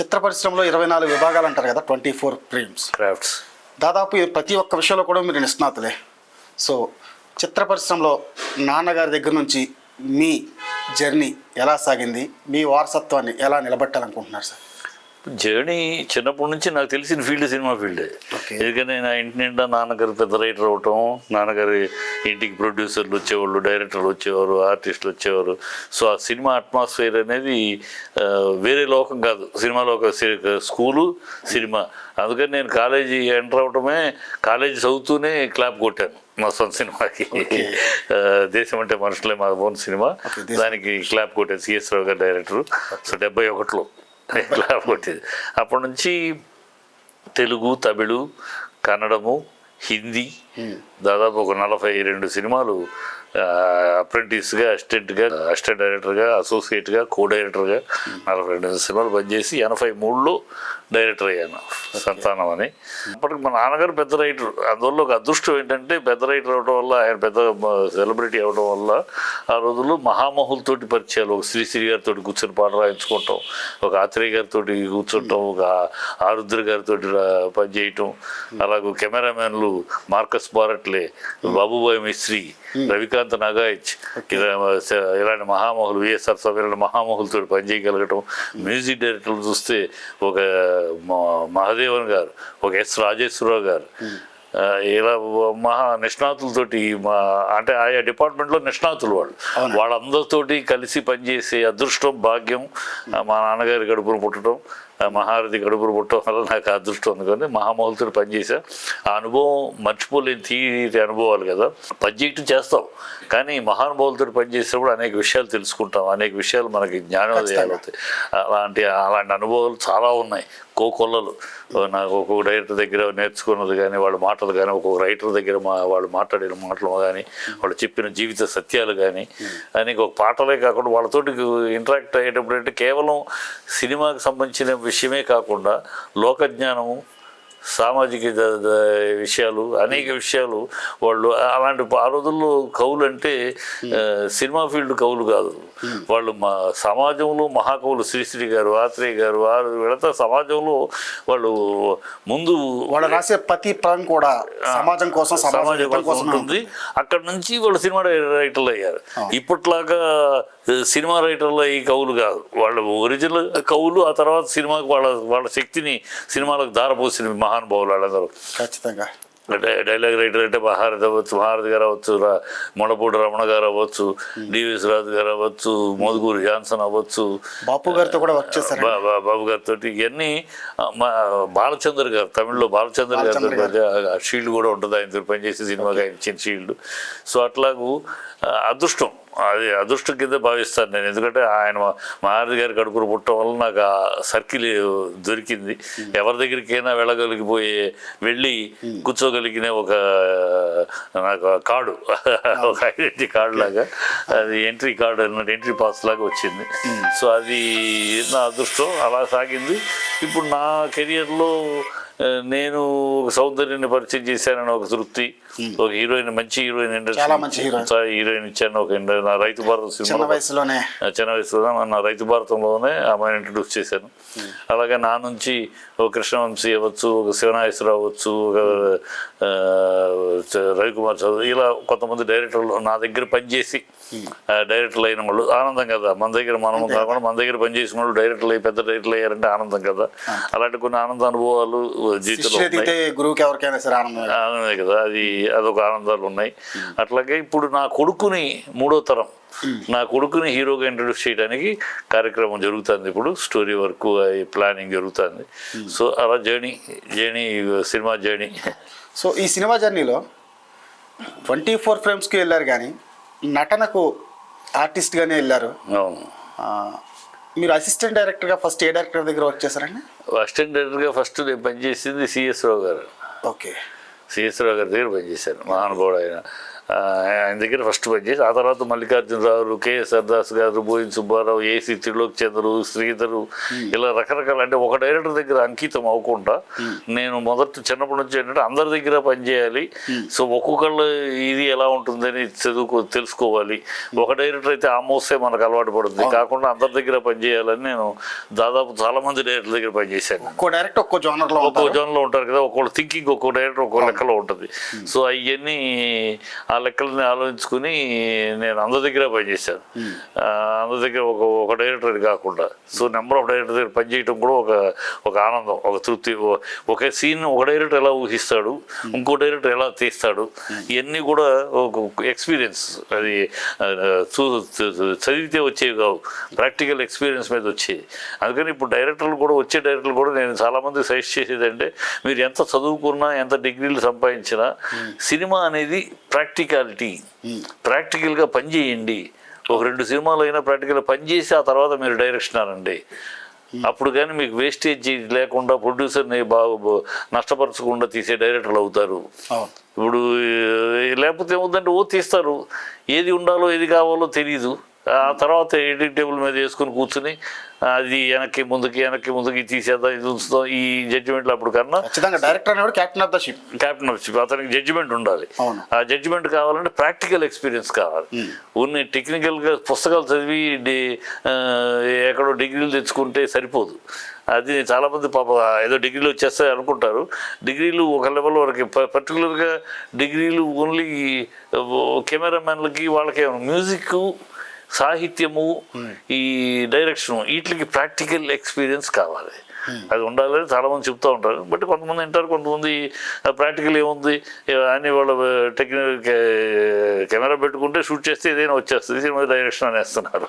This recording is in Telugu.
చిత్ర పరిశ్రమలో ఇరవై నాలుగు విభాగాలు అంటారు కదా ట్వంటీ ఫోర్ ఫ్రేమ్స్. క్రాఫ్ట్స్ దాదాపు ప్రతి ఒక్క విషయంలో కూడా మీరు నిష్ణాతులే. సో చిత్ర పరిశ్రమలో నాన్నగారి దగ్గర నుంచి మీ జర్నీ ఎలా సాగింది? మీ వారసత్వాన్ని ఎలా నిలబెట్టాలనుకుంటున్నారు సార్? జర్నీ చిన్నప్పటి నుంచి నాకు తెలిసిన ఫీల్డ్ సినిమా ఫీల్డే. ఎందుకని నా ఇంటి నిండా నాన్నగారు పెద్ద రైటర్ అవటం నాన్నగారి ఇంటికి ప్రొడ్యూసర్లు వచ్చేవాళ్ళు డైరెక్టర్లు వచ్చేవారు ఆర్టిస్టులు వచ్చేవారు. సో ఆ సినిమా అట్మాస్ఫియర్ అనేది వేరే లోకం కాదు. సినిమాలో ఒక స్కూలు సినిమా. అందుకని నేను కాలేజీ ఎంటర్ అవటమే కాలేజీ చదువుతూనే క్లాప్ కొట్టాను మా సొంత సినిమాకి. దేశం అంటే మనుషులే మా ఓన్ సినిమా. దానికి క్లాప్ కొట్టాను CS Rao garu director. So డెబ్బై ఒకటిలో. క్లాప్ కొట్టేది అప్పటి నుంచి తెలుగు తమిళు కన్నడము హిందీ దాదాపు ఒక నలభై రెండు సినిమాలు అప్రెంటిస్గా అసిస్టెంట్గా అసిస్టెంట్ డైరెక్టర్గా అసోసియేట్గా కో డైరెక్టర్గా నలభై రెండు సినిమాలు పనిచేసి ఎనభై మూడులో డైరెక్టర్ అయ్యాను సంతానం అని. అప్పటికి మా నాన్నగారు పెద్ద రైటర్. అందువల్ల ఒక అదృష్టం ఏంటంటే పెద్ద రైటర్ అవడం వల్ల ఆయన పెద్ద సెలబ్రిటీ అవడం వల్ల ఆ రోజుల్లో మహామహులతోటి పరిచయాలు ఒక శ్రీశ్రీ గారితో కూర్చొని పాట రాయించుకుంటాం ఒక ఆత్రేయ గారితో కూర్చుంటాం ఒక ఆరుద్ర గారితో పనిచేయటం అలాగే కెమెరామెన్లు మార్కస్ బారట్లే బాబుబాయ్ మిస్త్రి రవికాంత్ నగాయచ్. ఇలా ఇలాంటి మహామహులు విఎస్ఆర్ స్వామి ఇలాంటి మహామహులతో పనిచేయగలగటం. మ్యూజిక్ డైరెక్టర్లు చూస్తే ఒక మహాదేవన్ గారు ఒక ఎస్ రాజేశ్వరరావు గారు. ఆ, ఇలా మహా నిష్ణాతులతోటి మా అంటే ఆయా డిపార్ట్మెంట్లో నిష్ణాతులు వాళ్ళు. వాళ్ళందరితోటి కలిసి పనిచేసే అదృష్టం భాగ్యం మా నాన్నగారి గడుపును పుట్టడం. మహారథి గడుపును పుట్టడం వల్ల నాకు అదృష్టం ఉంది. కానీ మహామహులతో పనిచేసా ఆ అనుభవం మర్చిపోలేని తీరి అనుభవాలు కదా. పనిచేయటం చేస్తాం. కానీ మహానుభావులతో పనిచేసినప్పుడు అనేక విషయాలు తెలుసుకుంటాం. అనేక విషయాలు మనకి జ్ఞానోదయాలు అవుతాయి అలాంటి అలాంటి అనుభవాలు చాలా ఉన్నాయి. కోకొల్లలు. నాకు ఒక్కొక్క డైరెక్టర్ దగ్గర నేర్చుకున్నది కానీ వాళ్ళ మాటలు కానీ ఒక్కొక్క రైటర్ దగ్గర మా వాళ్ళు మాట్లాడిన మాటలు కానీ వాళ్ళు చెప్పిన జీవిత సత్యాలు కానీ అని ఒక పాటలే కాకుండా వాళ్ళతోటి ఇంటరాక్ట్ అయ్యేటప్పుడు అంటే కేవలం సినిమాకి సంబంధించిన విషయమే కాకుండా లోకజ్ఞానము సామాజిక విషయాలు అనేక విషయాలు వాళ్ళు అలాంటి ఆ రోజుల్లో కవులు అంటే సినిమా ఫీల్డ్ కవులు కాదు. వాళ్ళు మా సమాజంలో మహాకవులు శ్రీశ్రీ గారు ఆత్రేయ గారు వారు వీళ్ళతో సమాజంలో వాళ్ళు ముందు వాళ్ళు రాసే ప్రతి పదం కూడా సమాజం కోసం సమాజం కోసం ఉంటుంది. అక్కడ నుంచి వాళ్ళు సినిమా రైటర్లు అయ్యారు. ఇప్పట్లాగా సినిమా రైటర్లు ఈ కవులు కాదు. వాళ్ళ ఒరిజినల్ కవులు ఆ తర్వాత సినిమాకి వాళ్ళ వాళ్ళ శక్తిని సినిమాలకు దారపోసిన మహానుభావులు వాళ్ళందరూ. ఖచ్చితంగా. డైలాగ్ రైటర్ అంటే మహారథి అవ్వచ్చు మహారథి గారు అవ్వచ్చు రా- మొడపూడి రమణ గారు అవ్వచ్చు డివిఎస్ రాజు గారు అవ్వచ్చు మోదుగూరు జాన్సన్ అవ్వచ్చు బాపు గారితో కూడా వర్క్ చేశారు బా- బాబు గారితో ఇవన్నీ మా బాలచంద్ర గారు తమిళ్ళో బాలచంద్ర గారితో ఆ షీల్డ్ కూడా ఉంటుంది. ఆయన పనిచేసే సినిమాకి ఆయన ఇచ్చిన షీల్డ్. సో అట్లాగూ అదృష్టం. అది అదృష్టం కింద భావిస్తాను నేను. ఎందుకంటే ఆయన మా- మహారథి గారి కడుపులు పుట్టడం వల్ల నాకు ఆ సర్కిల్ దొరికింది. ఎవరి దగ్గరికైనా వెళ్ళగలిగిపోయే వెళ్ళి కూర్చోగలిగిన ఒక నాకు కార్డు ఒక ఐడెంటిటీ కార్డు లాగా అది ఎంట్రీ కార్డు అన్నట్టు ఎంట్రీ పాస్ లాగా వచ్చింది. సో అది నా అదృష్టం అలా సాగింది. ఇప్పుడు నా కెరియర్లో నేను ఒక సౌందర్యాన్ని పరిచయం చేశానని ఒక తృప్తి ఒక హీరోయిన్ మంచి హీరోయిన్. ఇండస్ట్రీ. హీరోయిన్. ఇచ్చాను ఒక నా రైతు భారత చిన్న సినిమా వయసులోనే చిన్న వయసులో నా రైతు భారతంలోనే ఆమెను ఇంట్రడ్యూస్ చేశాను. అలాగే నా నుంచి ఒక కృష్ణవంశీ అవ్వచ్చు ఒక శివనాగేశ్వరరావు అవ్వచ్చు ఒక రవికుమార్ చౌదరి ఇలా కొంతమంది డైరెక్టర్లు నా దగ్గర పనిచేసి డైరెక్టర్లు అయిన వాళ్ళు. ఆనందం కదా మన దగ్గర మనం కాకుండా మన దగ్గర పనిచేసిన వాళ్ళు డైరెక్టర్లు అయ్యి పెద్ద డైరెక్టర్లు అయ్యారంటే ఆనందం కదా. అలాంటి కొన్ని ఆనంద అనుభవాలు జీవితంలో గురువుకి ఎవరికైనా సరే ఆనందం ఆనందమే కదా అది అదొక ఆనందాలు ఉన్నాయి. అట్లాగే ఇప్పుడు నా కొడుకుని మూడో తరం నా కొడుకుని హీరోగా ఇంట్రడ్యూస్ చేయడానికి కార్యక్రమం జరుగుతుంది ఇప్పుడు స్టోరీ వర్క్ ప్లానింగ్ జరుగుతుంది. సో అలా journey journey cinema journey so ఈ సినిమా జర్నీలో ట్వంటీ ఫోర్ ఫ్రేమ్స్కి వెళ్ళారు కానీ నటనకు ఆర్టిస్ట్గానే వెళ్ళారు. అవును. మీరు అసిస్టెంట్ డైరెక్టర్గా ఫస్ట్ ఏ డైరెక్టర్ దగ్గర వర్క్ చేశారండి? అసిస్టెంట్ డైరెక్టర్గా ఫస్ట్ నేను పనిచేసింది సిఎస్ రావు గారు. ఓకే సిఎస్ రావు గారి దగ్గర పనిచేశాను. మహానుభావుడు ఆయన. ఆయన దగ్గర ఫస్ట్ పనిచేసి ఆ తర్వాత మల్లికార్జునరావు కేఎస్ఆర్ దాస్ గారు బోయిన్ సుబ్బారావు ఏసీ త్రిలోక్ చంద్రు శ్రీధరు ఇలా రకరకాల అంటే ఒక డైరెక్టర్ దగ్గర అంకితం అవ్వకుండా నేను మొదట చిన్నప్పటి నుంచి ఏంటంటే అందరి దగ్గర పనిచేయాలి సో ఒక్కొక్కళ్ళు ఇది ఎలా ఉంటుందని చదువుకో తెలుసుకోవాలి. ఒక డైరెక్టర్ అయితే ఆ మోస్తే మనకు అలవాటు పడుతుంది. కాకుండా అందరి దగ్గర పనిచేయాలని నేను దాదాపు చాలా మంది డైరెక్టర్ దగ్గర పనిచేశాను ఒక్కో డైరెక్ట్ ఒక్కో జోనర్లో ఒక్కో ఉంటారు. జోన్లో ఉంటారు కదా ఒక్కొక్క థింకింగ్ ఒక్కో డైరెక్టర్ ఒక్కో లెక్కలో ఉంటుంది. సో అవన్నీ ఆ లెక్కలని ఆలోచించుకుని నేను అందరి దగ్గర పనిచేశాను అందరి దగ్గర ఒక ఒక డైరెక్టర్ కాకుండా సో నెంబర్ ఆఫ్ డైరెక్టర్ దగ్గర పనిచేయడం కూడా ఒక ఒక ఆనందం ఒక తృప్తి. ఒక సీన్ ఒక డైరెక్టర్ ఎలా ఊహిస్తాడు ఇంకో డైరెక్టర్ ఎలా తీస్తాడు ఇవన్నీ కూడా ఒక ఎక్స్పీరియన్స్. అది చదివితే వచ్చేవి కావు ప్రాక్టికల్ ఎక్స్పీరియన్స్ మీద వచ్చేది అందుకని ఇప్పుడు డైరెక్టర్లు కూడా వచ్చే డైరెక్టర్లు కూడా నేను చాలామంది సజెస్ట్ చేసేది అంటే మీరు ఎంత చదువుకున్నా ఎంత డిగ్రీలు సంపాదించినా సినిమా అనేది ప్రాక్టికాలిటీ ప్రాక్టికల్గా పని చేయండి. ఒక రెండు సినిమాలు అయినా ప్రాక్టికల్గా పని చేసి ఆ తర్వాత మీరు డైరెక్షన్ అనండి. అప్పుడు కానీ మీకు వేస్టేజ్ లేకుండా ప్రొడ్యూసర్ని బాగా నష్టపరచకుండా తీసే డైరెక్టర్లు అవుతారు. ఇప్పుడు లేకపోతే ఏముందంటే ఓ తీస్తారు. ఏది ఉండాలో ఏది కావాలో తెలియదు ఆ తర్వాత ఎడిటింగ్ టేబుల్ మీద వేసుకుని కూర్చుని అది వెనక్కి ముందుకి వెనక్కి ముందుకి తీసేద్దాం ఇది ఉంచుదాం ఈ జడ్జిమెంట్లు అప్పుడు కన్నా ఖచ్చితంగా డైరెక్టర్ అనేవాడు captain of the ship captain of ship అతనికి జడ్జిమెంట్ ఉండాలి. ఆ జడ్జిమెంట్ కావాలంటే ప్రాక్టికల్ ఎక్స్పీరియన్స్ కావాలి. ఉన్ని టెక్నికల్గా పుస్తకాలు చదివి ఎక్కడో డిగ్రీలు తెచ్చుకుంటే సరిపోదు. అది చాలామంది పాప ఏదో డిగ్రీలు వచ్చేస్తాయి అనుకుంటారు. డిగ్రీలు ఒక లెవెల్ వరకు పర్టికులర్గా డిగ్రీలు ఓన్లీ కెమెరామెన్లకి వాళ్ళకి మ్యూజిక్ సాహిత్యము ఈ డైరెక్షన్ వీటికి ప్రాక్టికల్ ఎక్స్పీరియన్స్ కావాలి. అది ఉండాలని చాలా మంది చెప్తూ ఉంటారు. బట్ కొంతమంది వింటారు కొంతమంది ప్రాక్టికల్ ఏముంది? అని వాళ్ళ టెక్నికల్ కెమెరా పెట్టుకుంటే షూట్ చేస్తే ఏదైనా వచ్చేస్తుంది సినిమా డైరెక్షన్ అనేస్తున్నారు.